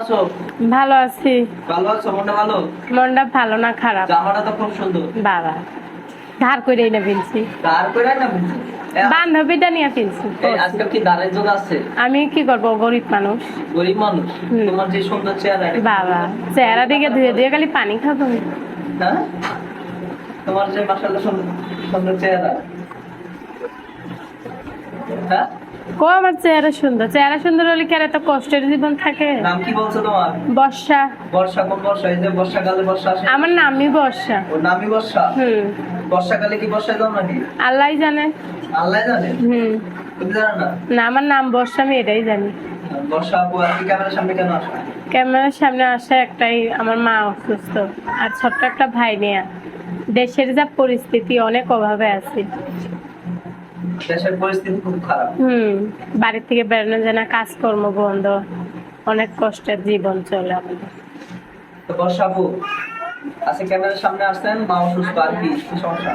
ভালো আছি। ভালো আছো? মনটা ভালো? মনটা ভালো না খারাপ? জামাটা তো খুব সুন্দর। বাবা ধার করে না ফেলছি। তার করে না বান্ধবীটা নিয়ে ফেলছি আজকাল কি দাঁড়ের যোগ আছে আমি কি করব গরিব মানুষ। গরিব মানুষ? তোমার যে সুন্দর চেহারা। বাবা চেহারা দিকে ধুয়ে ধুয়ে খালি পানি খাব হ্যাঁ? তোমার যে মাসাল্লাহ সুন্দর সুন্দর চেহারা। হ্যাঁ? কো আমার চেহারা সুন্দর। চেহারা সুন্দর হলে কি আর এত কষ্টের জীবন থাকে? নাম কি বলছো তোমার? বর্ষা। বর্ষা কোন বর্ষা? এই যে বর্ষাকালে বর্ষা আসে। আমার নামই বর্ষা। ওর নামই বর্ষা? হুম। বর্ষাকালে কি বর্ষায় যাও নাকি আল্লাহ জানে। আল্লাহ জানে? হুম। তুমি জানো না? না আমার নাম বর্ষা আমি এটাই জানি। বর্ষা আপু আর কি ক্যামেরার সামনে কেন আসো? ক্যামেরার সামনে আসা একটাই আমার মা অসুস্থ। আর ছোট্ট একটা ভাই নিয়ে। দেশের যা পরিস্থিতি অনেক অভাবে আছে। দেশের পরিস্থিতি খুব খারাপ। হুম বাড়ি থেকে বেরোনো যায় না কাজকর্ম বন্ধ অনেক কষ্টের জীবন চলে আমাদের। তো আজকে ক্যামেরার সামনে আসছেন মা অসুস্থ আর কি সমস্যা?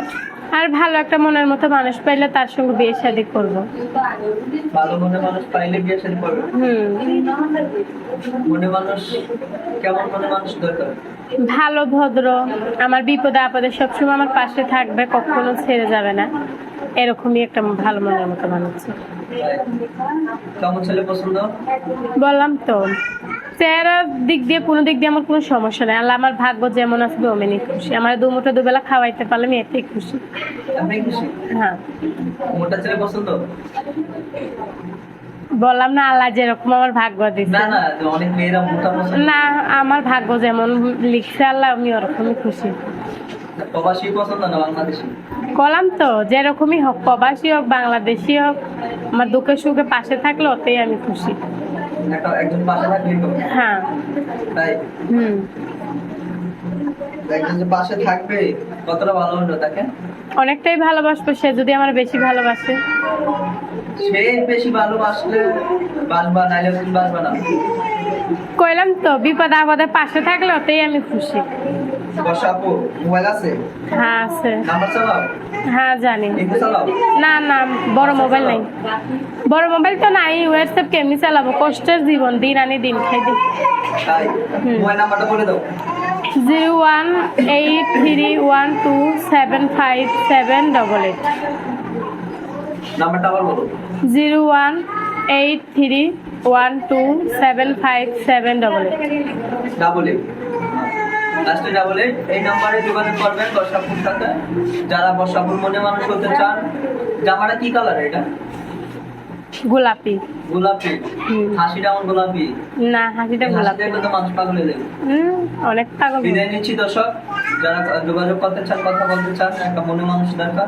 আর ভালো একটা মনের মতো মানুষ পাইলে তার সঙ্গে বিয়ে শাদি করব। ভালো মনে মানুষ পাইলে বিয়ে শাদী করবে? হুম। মনে মানুষ কেমন মনে মানুষ দরকার? ভালো ভদ্র আমার বিপদে আপদে সবসময় আমার পাশে থাকবে কখনো ছেড়ে যাবে না। এরকমই একটা ভালো মনের মতো মানুষ পছন্দ? বললাম তো চেহারার দিক দিয়ে কোনো দিক দিয়ে আমার কোনো সমস্যা নেই। আল্লাহ আমার ভাগ্য যেমন আসবে অমনি খুশি। আমার দুমুঠো দুবেলা খাওয়াইতে পারলে আমি এতেই খুশি। হ্যাঁ। মোটা ছেলে পছন্দ? বললাম না আল্লাহ যেরকম আমার ভাগ্য দিচ্ছে না আমার ভাগ্য যেমন লিখছে আল্লাহ আমি ওরকমই খুশি। প্রবাসী পছন্দ না বাংলাদেশি? কলাম তো যেরকমই হোক প্রবাসী হোক বাংলাদেশি হোক আমার দুঃখে সুখে পাশে থাকলে ওতেই আমি খুশি। একজন পাশে থাকলেই হ্যাঁ। তাই? হুম। একজন যে পাশে থাকবে কতটা ভালো তাকে? অনেকটাই ভালোবাসবো সে যদি আমার বেশি ভালোবাসে। সে বেশি ভালোবাসলে বাসবা নাইলে বাসবা না। কইলাম তো বিপদ আপদে পাশে থাকলে ওতেই আমি খুশি। বর্ষা মোবাইল আছে? হ্যাঁ আছে। নাম্বার চালাও? হ্যাঁ জানি। না না বড় মোবাইল নাই। বড় মোবাইল তো নাই হোয়াটসঅ্যাপ কেমনি চালাবো কষ্টের জীবন দিন আনি দিন খাই দিন তাই? মোবাইল নাম্বারটা বলে দাও। Zero one eight three one two seven five seven double eight. নাম্বারটা আবার বলো। Zero one eight three one two seven five seven double eight. Double eight. লাস্টে ডাবল এইট এই নাম্বারে যোগাযোগ করবেন বর্ষাপুর সাথে। যারা বর্ষাপুর মনে মানুষ হতে চান জামাটা কি কালার এটা? গোলাপি। গোলাপি। হাসিটা আমার গোলাপি। না হাসিটা হাসি গোলাপি। তো মানুষ পাগল হয়ে যাবে। হুম, অনেক পাগল। বিদায় নিচ্ছি দর্শক। যারা যোগাযোগ করতে চান কথা বলতে চান একটা মনে মানুষ দরকার।